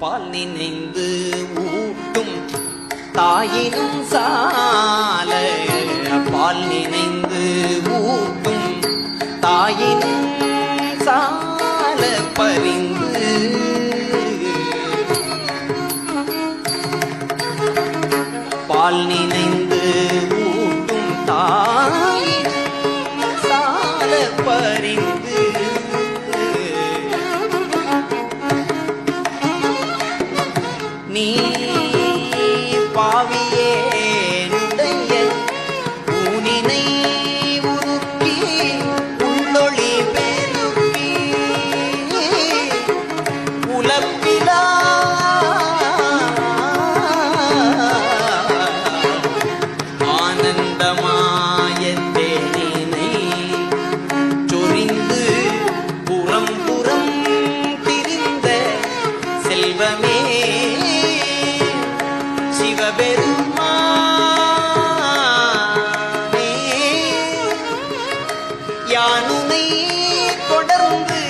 பால் நினைந்து ஊட்டும் தாயினும் சால பால் நினைந்து ஊட்டும் தாயினும் சால பறிந்து பால் நினைந்து நீ பாவியேனுடைய ஊனினை உருக்கி உள்ளொளி பெருக்கி உலப்பிலா. ஆனந்தமாய யானுனை தொடர்ந்து